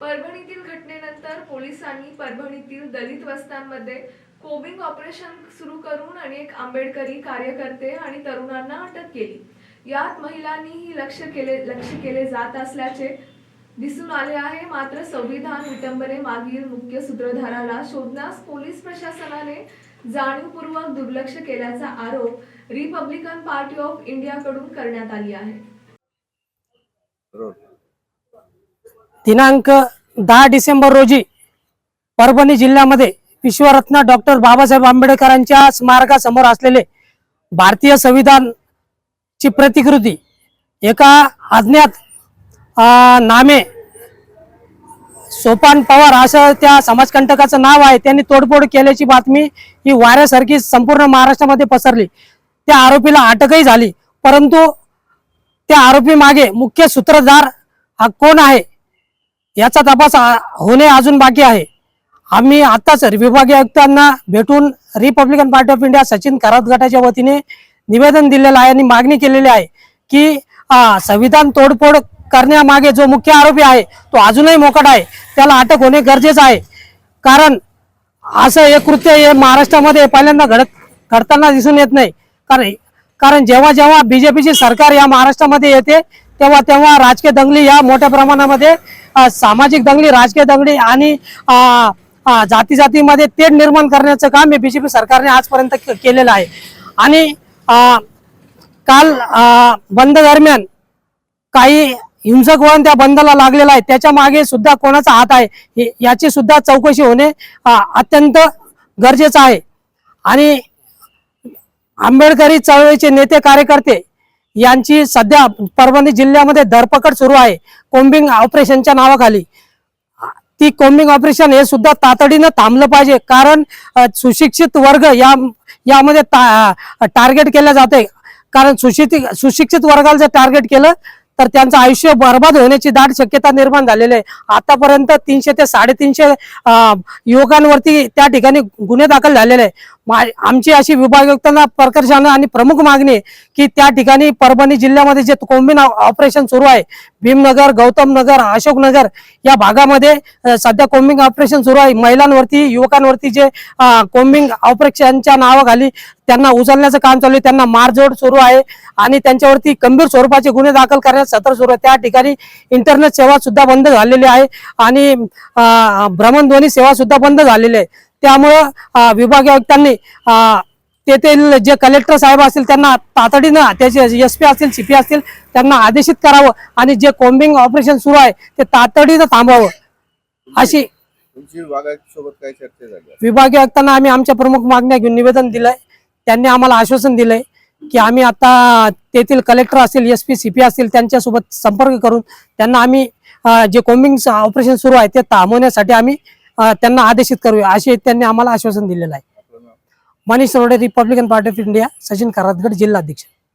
परभणीतील घटनेनंतर पोलिसांनी परभणीतील दलित वस्त्यांमध्ये कोबिंग ऑपरेशन सुरू करून अनेक आंबेडकरी कार्यकर्ते आणि तरुणांना अटक केली. यात महिलांनीही लक्ष केले लक्ष केले जात असल्याचे दिसून आले आहे. मात्र संविधान विटंबने मागील मुख्य सूत्रधाराला शोधण्यास पोलीस प्रशासनाने जाणीवपूर्वक दुर्लक्ष केल्याचा आरोप रिपब्लिकन पार्टी ऑफ इंडियाकडून करण्यात आली आहे. दिनांक दहा डिसेंबर रोजी परभणी जिल्ह्यामध्ये विश्वरत्न डॉक्टर बाबासाहेब आंबेडकरांच्या स्मारकासमोर असलेले भारतीय संविधानची प्रतिकृती एका अज्ञात नामे सोपान पवार असं त्या समाजकंटकाचं नाव आहे. त्यांनी तोडफोड केल्याची बातमी ही वाऱ्यासारखी संपूर्ण महाराष्ट्रामध्ये पसरली. त्या आरोपीला अटकही झाली. परंतु त्या आरोपी मागे मुख्य सूत्रधार हा कोण आहे? याचा तपास होणे अजून बाकी आहे. आम्ही आताच विभागीय आयुक्तांना भेटून Republican party of India Sachin Karat गटाच्या वतीने निवेदन दिलेलं आहे आणि मागणी केलेली आहे की संविधान तोडफोड करण्यामागे जो मुख्य आरोपी आहे तो अजूनही मोकट आहे. त्याला अटक होणे गरजेचं आहे. कारण असं हे कृत्य हे महाराष्ट्रामध्ये पहिल्यांदा घडत घडताना दिसून येत नाही. कारण कारण जेव्हा जेव्हा बीजेपीची सरकार या महाराष्ट्रामध्ये येते तेव्हा तेव्हा राजकीय दंगली या मोठ्या प्रमाणामध्ये सामाजिक दंगली राजकीय दंगली आणि जाती जातीमध्ये तेढ निर्माण करण्याचं काम हे बीजेपी सरकारने आजपर्यंत केलेलं आहे. आणि काल बंद दरम्यान काही हिंसक वळण त्या बंदला लागलेला आहे. त्याच्यामागे सुद्धा कोणाचा हात आहे याची सुद्धा चौकशी होणे अत्यंत गरजेचं आहे. आणि आंबेडकरी चळवळीचे नेते कार्यकर्ते यांची सध्या परभणी जिल्ह्यामध्ये धरपकड सुरू आहे. कोम्बिंग ऑपरेशनच्या नावाखाली. ती कोम्बिंग ऑपरेशन हे सुद्धा तातडीनं थांबलं पाहिजे. कारण सुशिक्षित वर्ग या यामध्ये टा- टार्गेट केलं जाते कारण सुशिक्षित सुशिक्षित वर्गाला जर टार्गेट केलं तर त्यांचं आयुष्य बर्बाद होण्याची दाट शक्यता निर्माण झालेली आहे. आतापर्यंत तीनशे ते साडेतीनशे युवकांवरती त्या ठिकाणी गुन्हे दाखल झालेले आहे आमची अशी विभागयुक्तांना प्रकर्षानं आणि प्रमुख मागणी की त्या ठिकाणी परभणी जिल्ह्यामध्ये जे कोंबिन ऑपरेशन सुरू आहे भीमनगर गौतम नगर अशोकनगर या भागामध्ये सध्या कोम्बिंग ऑपरेशन सुरू आहे. महिलांवरती युवकांवरती जे कोम्बिंग ऑपरेशनच्या नावाखाली त्यांना उचलण्याचं काम चालू आहे. त्यांना मारझोड सुरू आहे आणि त्यांच्यावरती गंभीर स्वरूपाचे गुन्हे दाखल करण्यास सत्र सुरू आहे. त्या ठिकाणी इंटरनेट सेवा सुद्धा बंद झालेली आहे आणि भ्रमणध्वनी सेवा सुद्धा बंद झालेली आहे. त्यामुळं विभागीय आयुक्तांनी तेथील जे कलेक्टर साहेब असतील त्यांना तातडीनं त्याचे एस पी असतील सीपी असतील त्यांना आदेशित करावं आणि जे कोम्बिंग ऑपरेशन सुरू आहे ते तातडीनं थांबावं. अशी विभागीय आयुक्तांना आम्ही आमच्या प्रमुख मागण्या घेऊन निवेदन दिलंय. त्यांनी आम्हाला आश्वासन दिलंय की आम्ही आता तेथील कलेक्टर असतील एस पी सी पी असतील त्यांच्यासोबत संपर्क करून त्यांना आम्ही जे कोम्बिंग ऑपरेशन सुरू आहे ते थांबवण्यासाठी आम्ही त्यांना आदेशित करूया असे त्यांनी आम्हाला आश्वासन दिलेलं आहे. Manish Rode Republican party of India Sachin करातगड जिल्हाध्यक्ष.